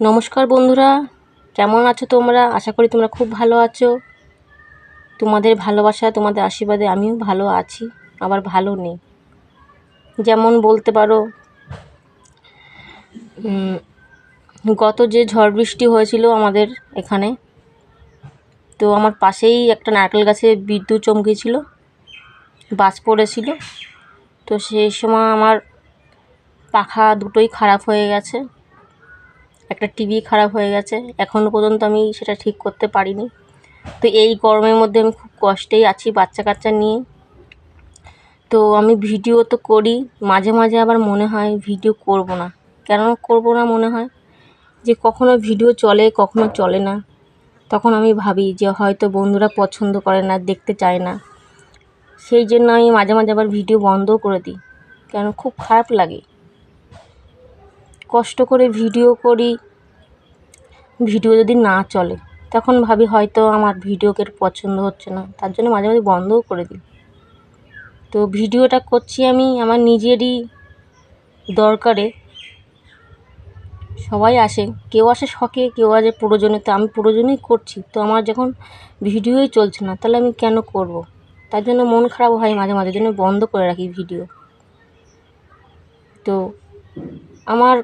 নমস্কার বন্ধুরা, কেমন আছো তোমরা? আশা করি তোমরা খুব ভালো আছো। তোমাদের ভালোবাসা, তোমাদের আশীর্বাদে আমিও ভালো আছি, আবার ভালো নেই। যেমন বলতে পারো গত যে ঝড় বৃষ্টি হয়েছিল আমাদের এখানে, তো আমার পাশেই একটা নারকেল গাছে বিদ্যুৎ চমকেছিল বাজ পড়েছিল। তো সেই সময় আমার পাখা দুটোই খারাপ হয়ে গেছে। একটা টিভি খারাপ হয়ে গেছে। এখনও পর্যন্ত আমি সেটা ঠিক করতে পারিনি। তো এই গরমের মধ্যে আমি খুব কষ্টেই আছি বাচ্চা কাচ্চা নিয়ে। তো আমি ভিডিও তো করি, মাঝে মাঝে আবার মনে হয় ভিডিও করব না। কেন করব না মনে হয়? যে কখনো ভিডিও চলে, কখনো চলে না। তখন আমি ভাবি যে হয়তো বন্ধুরা পছন্দ করে না, দেখতে চায় না। সেই জন্য আমি মাঝে মাঝে আবার ভিডিও বন্ধও করে দিই। কেন? খুব খারাপ লাগে। কষ্ট করে ভিডিও করি, ভিডিও যদি না চলে, তখন ভাবি হয়তো আমার ভিডিওকে পছন্দ হচ্ছে না, তার জন্য মাঝে মাঝে বন্ধও করে দিই। তো ভিডিওটা করছি আমি আমার নিজেরই দরকারে। সবাই আসে, কেউ আসে শখে, কেউ আসে প্রয়োজনে, তো আমি প্রয়োজনেই করছি, তো আমার যখন ভিডিওই চলছে না, তাহলে আমি কেন করব? তার জন্য মন খারাপ হয় মাঝে মাঝে জন্য বন্ধ করে রাখি ভিডিও। তো আমার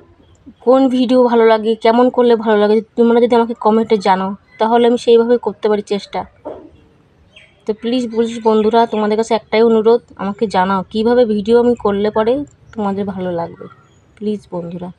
কোন ভিডিও ভালো লাগে, কেমন করলে ভালো লাগে, তোমরা যদি আমাকে কমেন্টে জানো, তাহলে আমি সেইভাবে করতে পারি চেষ্টা। তো প্লিজ প্লিজ বন্ধুরা, তোমাদের কাছে একটাই অনুরোধ, আমাকে জানাও কীভাবে ভিডিও আমি করলে পরে তোমাদের ভালো লাগবে। প্লিজ বন্ধুরা।